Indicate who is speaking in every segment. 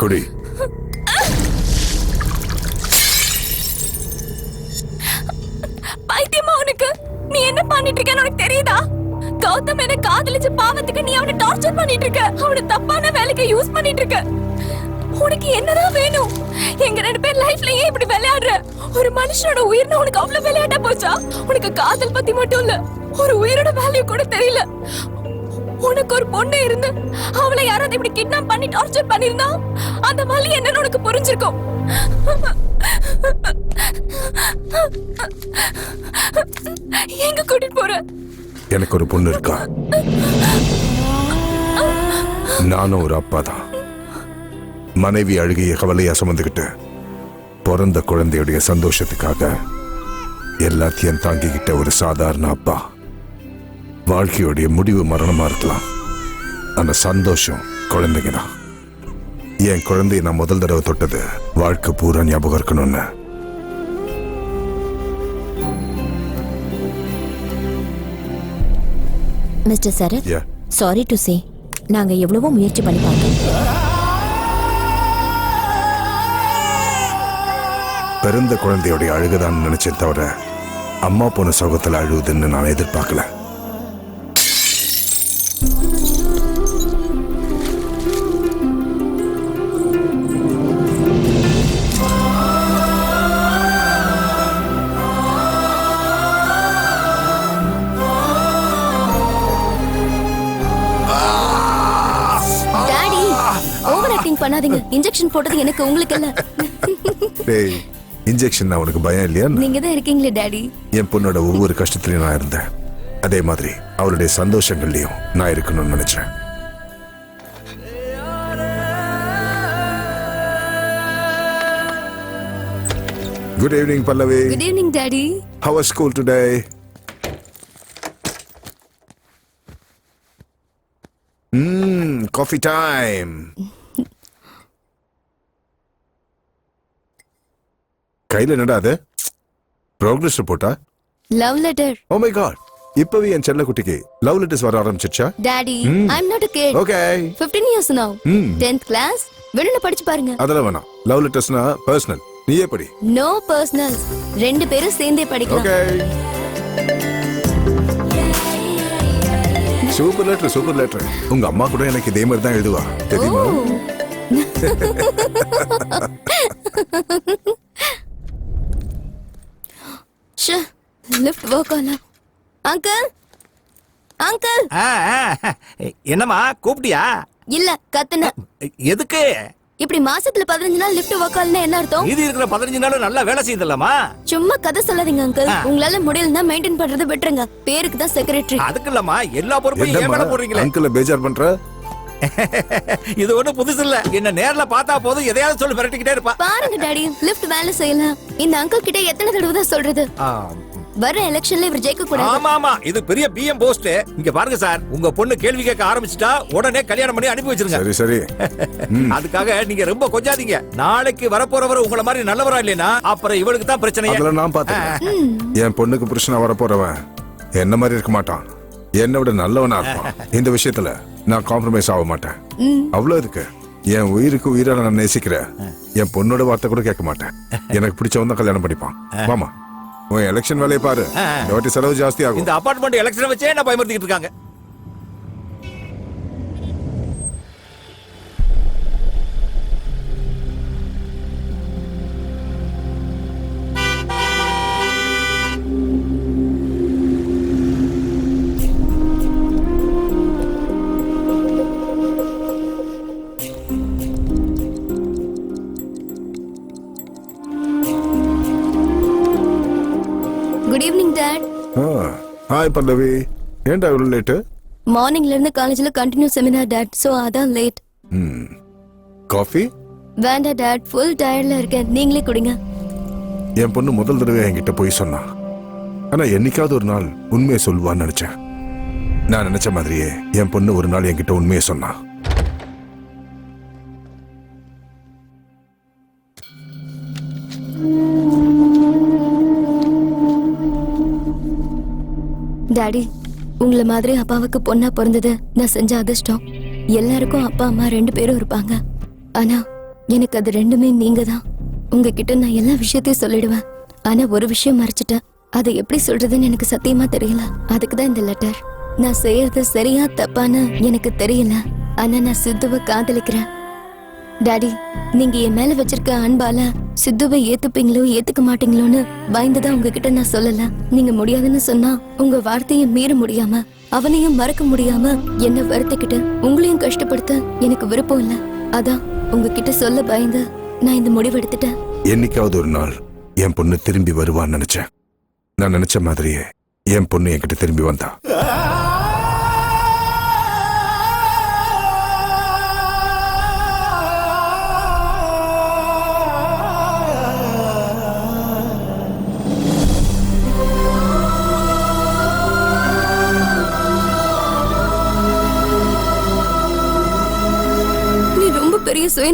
Speaker 1: குடி.
Speaker 2: பைத்தியமா உனக்கு? நீ என்ன பண்ணிட்டு இருக்கன்னு உனக்கு தெரியுதா? கௌதம் என்ன காதலிச்ச பாவத்துக்கு நீ அவனை டார்ச்சர் பண்ணிட்டு இருக்க அவனை தப்பான வேலைக்கு யூஸ் பண்ணிட்டு இருக்க உனக்கு என்னதான் வேணும்? எங்க ரெண்டு பேர் லைஃப்ல ஏன் இப்படி விளையாடுற. ஒரு மனுஷனோட உயிர்னு உனக்கு அவ்வளவு விளையாட்டா போச்சா? உனக்கு காதல் பத்தி மட்டும் இல்ல ஒரு உயிரோட வேல்யூ கூட தெரியல. உனக்கு ஒரு பொண்ணு இருந்து அவளை யாராவது இப்படி கிட்னாப் பண்ணி டார்ச்சர் பண்ணிருந்தா? அந்த வலி என்னன்னு உனக்கு புரிஞ்சிருக்கும். எங்க கூட்டிட்டு போற?
Speaker 1: எனக்கு ஒரு பொண்ணு இருக்கா? நானும் ஒரு அப்பா தான் மனைவி அழுகைய கவலையா சுமந்துக்கிட்டு பிறந்த குழந்தையுடைய சந்தோஷத்துக்காக எல்லாத்தையும் தாங்கிக்கிட்ட ஒரு சாதாரண அப்பா. வாழ்க்கையுடைய முடிவு மரணமா இருக்கலாம். அந்த சந்தோஷம் குழந்தைங்க தான். என் குழந்தைய நான் முதல் தடவை தொட்டது வாழ்க்கை பூரா ஞாபகம் இருக்கணும்னு.
Speaker 3: Mister Sarath
Speaker 1: Yeah.
Speaker 3: Sorry to say நாங்க எவ்வளவோ முயற்சி பண்ணி பார்த்தோம்.
Speaker 1: பிறந்த குழந்தையோடைய அழுகுதான் நினைச்சேன் தவிர அம்மா போன சோகத்துல அழுகுதுன்னு நான் எதிர்பார்க்கல.
Speaker 3: ஓவர் ஆக்டிங் பண்ணாதீங்க. இன்ஜெக்ஷன் போட்டது எனக்கு உங்களுக்கு இல்ல
Speaker 1: டேய் இன்ஜெக்ஷன் அவனுக்கு பயம் இல்லையா
Speaker 3: நீங்க தான் இருக்கீங்களே டாடி.
Speaker 1: என் பொண்ணோட ஒவ்வொரு கஷ்டத்துலயும் நான் இருந்தேன். அதே மாதிரி அவளுடைய சந்தோஷங்கள்லயும் நான் இருக்கணும்னு நினைச்சேன். Good evening Pallavi.
Speaker 3: Good evening daddy.
Speaker 1: How was school today? Mmm, coffee time. கையில என்னடா அது? ப்ரோக்ரஸ் ரிப்போர்ட்டா
Speaker 3: love letter
Speaker 1: oh my god இப்பவே என் செல்ல குட்டிக்கு லவ் லெட்டர்ஸ் வர ஆரம்பிச்சிருச்சா?
Speaker 3: Daddy I am not a kid.
Speaker 1: Okay
Speaker 3: 15 years now.
Speaker 1: Hmm.
Speaker 3: 10th class வேணும்னு படிச்சு பாருங்க.
Speaker 1: அதெல்லாம் வேணாம். லவ் லெட்டர்ஸ்னா பர்சனல் நீயே படி?
Speaker 3: நோ பர்சனல் ரெண்டு பேரும் சேர்ந்தே படிக்கலாம்.
Speaker 1: Okay super letter super letter உங்க அம்மா கூட எனக்கு இதே மாதிரி தான் எழுதுவா. தெரியுமா?
Speaker 3: ஷே லிஃப்ட் ஒர்க் ஆகல அங்கிள் அங்கிள்
Speaker 4: ஆ, ஆ. என்னம்மா கூப்பிட்டியா?
Speaker 3: இல்ல கத்துன.
Speaker 4: எதுக்கு?
Speaker 3: இப்படி மாசத்துல பதினஞ்சு நாள் லிஃப்ட் ஒர்க் ஆகலன்னா என்ன அர்த்தம்?
Speaker 4: மீதி இருக்கிற பதினஞ்சு நாளும் நல்லா வேலை செய்யுதுல்லம்மா
Speaker 3: சும்மா கதை சொல்லாதீங்க அங்கிள். உங்களால முடியலன்னா மெயின்டைன் பண்றதை விட்டுருங்க பேருக்கு தான் செக்ரட்டரி
Speaker 4: அதுக்கு இல்லம்மா எல்லா பொறுப்பையும் ஏன் மேல போடுறீங்களே?
Speaker 1: அங்கிள் பேஜார் பண்ற?
Speaker 4: இது ஒண்ணும் புதுசு இல்ல. என்ன நேர்ல பார்த்தா போதும். எதையாவது சொல்லி மிரட்டிக்கிட்டே இருப்பா.
Speaker 3: பாருங்க டாடி. லிஃப்ட் வேலை செய்யல. இந்த அங்கிள் கிட்ட எத்தனை தடவை தான் சொல்றது?
Speaker 4: ஆ,
Speaker 3: வர எலெக்ஷன்ல இவர் ஜெயிக்க கூடாது
Speaker 4: ஆமா ஆமா இது பெரிய பிஎம் போஸ்ட் இங்க பாருங்க சார். உங்க பொண்ணு கேள்வி கேட்க ஆரம்பிச்சிட்டா உடனே கல்யாணம் பண்ணி அனுப்பி வச்சிருங்க.
Speaker 1: சரி சரி.
Speaker 4: அதுக்காக நீங்க ரொம்ப கொஞ்சாதீங்க. நாளைக்கு வரப்போறவர் உங்கள மாதிரி நல்லவரா இல்லைன்னா அப்புறம் இவளுக்கு தான் பிரச்சனையே.
Speaker 1: அதெல்லாம் நான் பாத்துக்கிறேன் என் பொண்ணுக்கு புருஷனா வர போறவன் என்ன மாதிரி இருக்க மாட்டான்? என்னை விட நல்லவனா இருப்பான். இந்த விஷயத்துல நான் காம்ப்ரமைஸ் ஆக மாட்டேன். அவ்வளவு இருக்கு. என் உயிருக்கு உயிரா நான் நேசிக்கிறேன். என் பொண்ணோட வார்த்தை கூட கேட்க மாட்டேன். எனக்கு பிடிச்சவன் தான் கல்யாணம் பண்ணிப்பான். வாமா. உன் எலெக்ஷன் வேலையை பாரு. இந்த வாட்டி செலவு ஜாஸ்தி ஆகும்.
Speaker 4: இந்த அபார்ட்மெண்ட் எலெக்ஷன் வச்சே என்ன பயமுறுத்திட்டு இருக்காங்க.
Speaker 3: Good evening dad
Speaker 1: hi Pallavi ஏன்டா இவ்வளவு லேட்டு
Speaker 3: மார்னிங்ல இருந்து காலேஜ்ல கண்டினியூ செமினார் டாட் சோ அதான் லேட்
Speaker 1: காஃபி
Speaker 3: வேண்டாம் டாட் ஃபுல் டயர்ட்ல இருக்கேன். நீங்களே குடிங்க.
Speaker 1: என் பொண்ணு முதல் தடவை என்கிட்ட போய் சொன்னா. ஆனா என்னைக்காவது ஒரு நாள் உண்மையை சொல்லுவான்னு நினைச்சேன். நான் நினைச்ச மாதிரியே என் பொண்ணு ஒரு நாள் என்கிட்ட உண்மையை சொன்னா.
Speaker 3: டாடி உங்களை மாதிரி அப்பாவுக்கு பொண்ணா பிறந்தது நான் செஞ்ச அதிர்ஷ்டம். எல்லாருக்கும் அப்பா அம்மா ரெண்டு பேரும் இருப்பாங்க. ஆனா எனக்கு அது ரெண்டுமே நீங்க தான் உங்ககிட்ட நான் எல்லா விஷயத்தையும் சொல்லிடுவேன். ஆனா ஒரு விஷயம் மறைச்சிட்டேன். அதை எப்படி சொல்றதுன்னு எனக்கு சத்தியமா தெரியல. அதுக்கு தான் இந்த லெட்டர் நான் செய்யறது சரியா தப்பான்னு எனக்கு தெரியல. ஆனா நான் சித்துவை காதலிக்கிறேன். டாடி நீங்க என் மேல வச்சிருக்க அன்பால சித்துவை ஏத்துப்பீங்களோ ஏத்துக்க மாட்டீங்களோன்னு பயந்துதான் உங்ககிட்ட நான் சொல்லல. நீங்க முடியாதுன்னு சொன்னா உங்க வார்த்தையை மீற முடியாம அவனையும் மறக்க முடியாம என்ன வருத்திக்கிட்டு உங்களையும் கஷ்டப்படுத்த எனக்கு விருப்பம் இல்ல. அதான் உங்ககிட்ட சொல்ல பயந்து நான் இந்த முடிவு எடுத்துட்டேன்
Speaker 1: என்னைக்காவது ஒரு நாள் என் பொண்ணு திரும்பி வருவான்னு நினைச்சேன். நான் நினைச்ச மாதிரியே என் பொண்ணு என்கிட்ட திரும்பி வந்தா.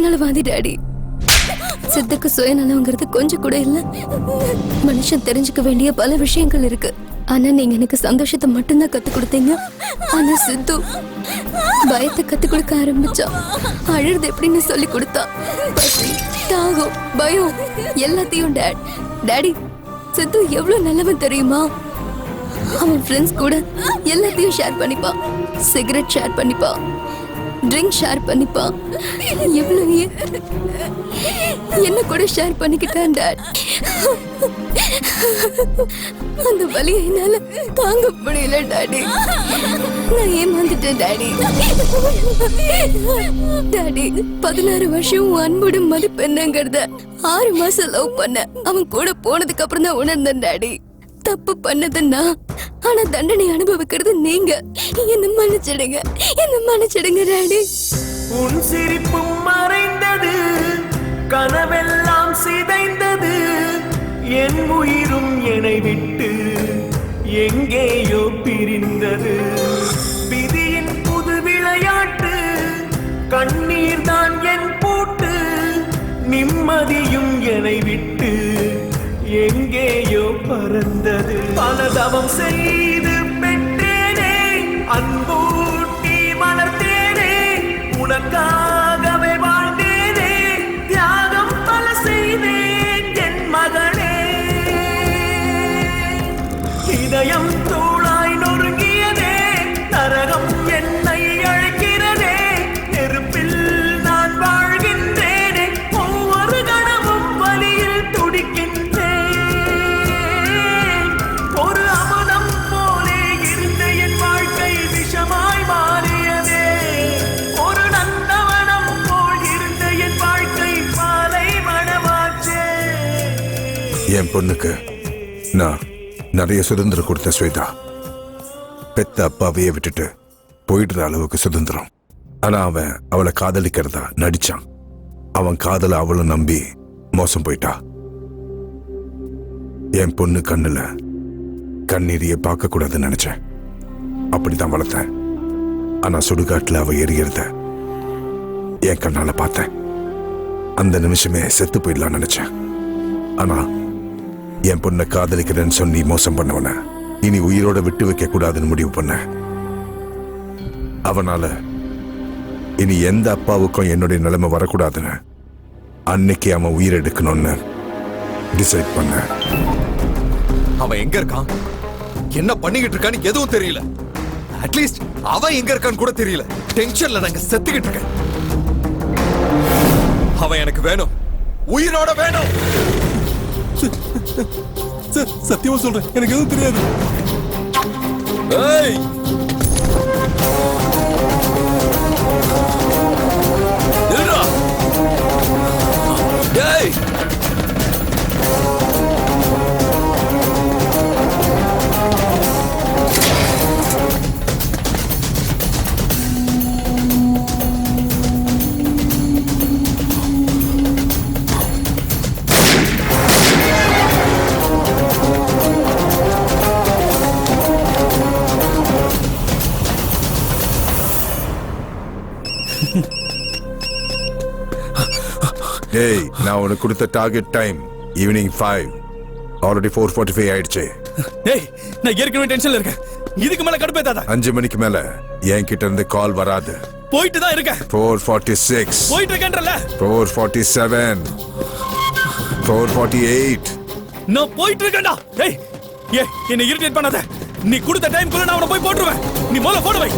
Speaker 3: சுயநலவாதி டாடி. சித்துக்கு சுயநலங்கிறது கொஞ்சம் கூட இல்ல. மனுஷன் தெரிஞ்சுக்க வேண்டிய பல விஷயங்கள் இருக்கு. ஆனா நீங்க எனக்கு சந்தோஷத்தை மட்டும்தான் கத்து கொடுத்தீங்க. ஆனா சித்து பயத்தை கத்து கொடுக்க ஆரம்பிச்சா அழுறது எப்படின்னு சொல்லி கொடுத்தா? பசி தாகம் பயம் எல்லாத்தையும் டேட். டாடி சித்து எவ்வளவு நல்லவன் தெரியுமா? அவன் ஃப்ரெண்ட்ஸ் கூட எல்லாத்தையும் ஷேர் பண்ணிப்பான் சிகரெட் ஷேர் பண்ணிப்பான் ட்ரிங்க் ஷேர் பண்ணிப்பா. எவ்வளவு என்ன கூட ஷேர் பண்ணிக்கிட்டான் டாட் அந்த வலியை என்னால தாங்க முடியல டாடி நான் ஏமாந்துட்டேன் டாடி டாடி பதினாறு வருஷம் அன்போட மதிப்பு என்னங்கிறத ஆறு மாசம் லவ் பண்ண அவன் கூட போனதுக்கு அப்புறம் தான் உணர்ந்தேன் டாடி தப்பு பண்ணதுன்னா ஆனா தண்டனை அனுபவிக்கிறது நீங்க. என்ன மன்னிச்சிடுங்க. என்ன மன்னிச்சிடுங்க ராடி
Speaker 5: உன் சிரிப்பும் மறைந்தது கனவெல்லாம் சிதைந்தது என் உயிரும் என்னை விட்டு எங்கேயோ பிரிந்தது. விதியின் புது விளையாட்டு கண்ணீர் தான் என் பூட்டு நிம்மதியும் என்னை விட்டு எங்கேயோ பறந்தது. பலதவம் செய்து பெற்றேனே. அன்பூட்டி வளர்த்தேனே உனக்காகவே வாழ்ந்தேனே. தியாகம் பல செய்தேன் என் மகனே. இதயம் என்
Speaker 1: பொண்ணுக்கு நான் நிறைய சுதந்திரம் கொடுத்த ஸ்வேதா. பெத்த அப்பாவையே விட்டுட்டு போயிடுற அளவுக்கு சுதந்திரம். ஆனா அவன் அவளை காதலிக்கிறதா நடிச்சான். அவன் காதல அவளும் நம்பி மோசம் போயிட்டா. என் பொண்ணு கண்ணுல கண்ணீரிய பார்க்க கூடாதுன்னு நினைச்சேன். அப்படிதான் வளர்த்தேன். ஆனா சுடுகாட்டுல அவ எரியறத என் கண்ணால பார்த்தேன். அந்த நிமிஷமே செத்து போயிடலாம்னு நினைச்சேன். ஆனா என் பொண்ணை காதலிக்கிறேன்னு சொல்லி மோசம் பண்ணவன. இனி உயிரோட விட்டு வைக்க கூடாதுன்னு முடிவு பண்ண. அவனால இனி எந்த அப்பாவுக்கும் என்னுடைய நிலைமை வரக்கூடாதுன்னு அன்னைக்கு அவன் உயிர் எடுக்கணும்னு டிசைட் பண்ண.
Speaker 6: அவன் எங்க இருக்கான்? என்ன பண்ணிக்கிட்டு இருக்கான்னு எதுவும் தெரியல. அட்லீஸ்ட் அவன் எங்க இருக்கான்னு கூட தெரியல. டென்ஷன்ல நாங்க செத்துக்கிட்டு இருக்கேன். அவன் எனக்கு வேணும். உயிரோட வேணும்.
Speaker 7: சார் சத்தியமா சொல்றேன். எனக்கு எதுவும் தெரியாது.
Speaker 6: ஏய்! ஏய்!
Speaker 1: டேய் நான் உனக்கு கொடுத்த target time evening five already four forty five ஆயிடுச்சு.
Speaker 7: ஏய் நான் ஏற்கனவே டென்ஷன்ல இருக்கேன். இதுக்கு மேல கடுப்பேத்தாத
Speaker 1: அஞ்சு மணிக்கு மேல என் கிட்ட இருந்து கால் வராது.
Speaker 7: போயிட்டு தான் இருக்கேன்.
Speaker 1: ஃபோர் ஃபார்ட்டி சிக்ஸ்
Speaker 7: போயிட்டு இருக்கேன்றல.
Speaker 1: Four forty seven four forty eight
Speaker 7: நான் போயிட்டு இருக்கேன்டா. ஏய் ஏ என்னை இரிட்டேட் பண்ணாத. நீ கொடுத்த டைம்க்குள்ள நான் அவனை போய் போட்டுருவேன். நீ முதல்ல போடு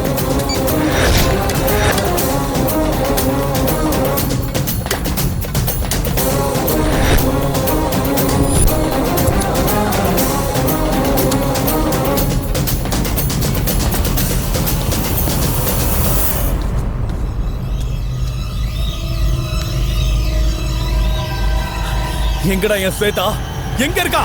Speaker 7: எங்கடா என் ஸ்வேதா? எங்க இருக்கா?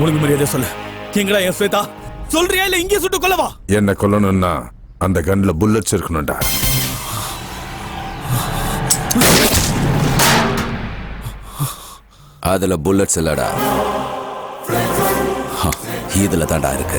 Speaker 7: ஒழுங்கு மரியாதை சொல்லு. எங்கடா என் ஸ்வேதா? சொல்றியா இல்ல இங்கே சுட்டு கொல்லவா?
Speaker 1: என்ன கொல்லணும்னா அந்த கன்ல புல்லட்ஸ் இருக்கணும்டா.
Speaker 8: அதுல புல்லட்ஸ் இல்லடா. இதுல தாண்டா இருக்கு.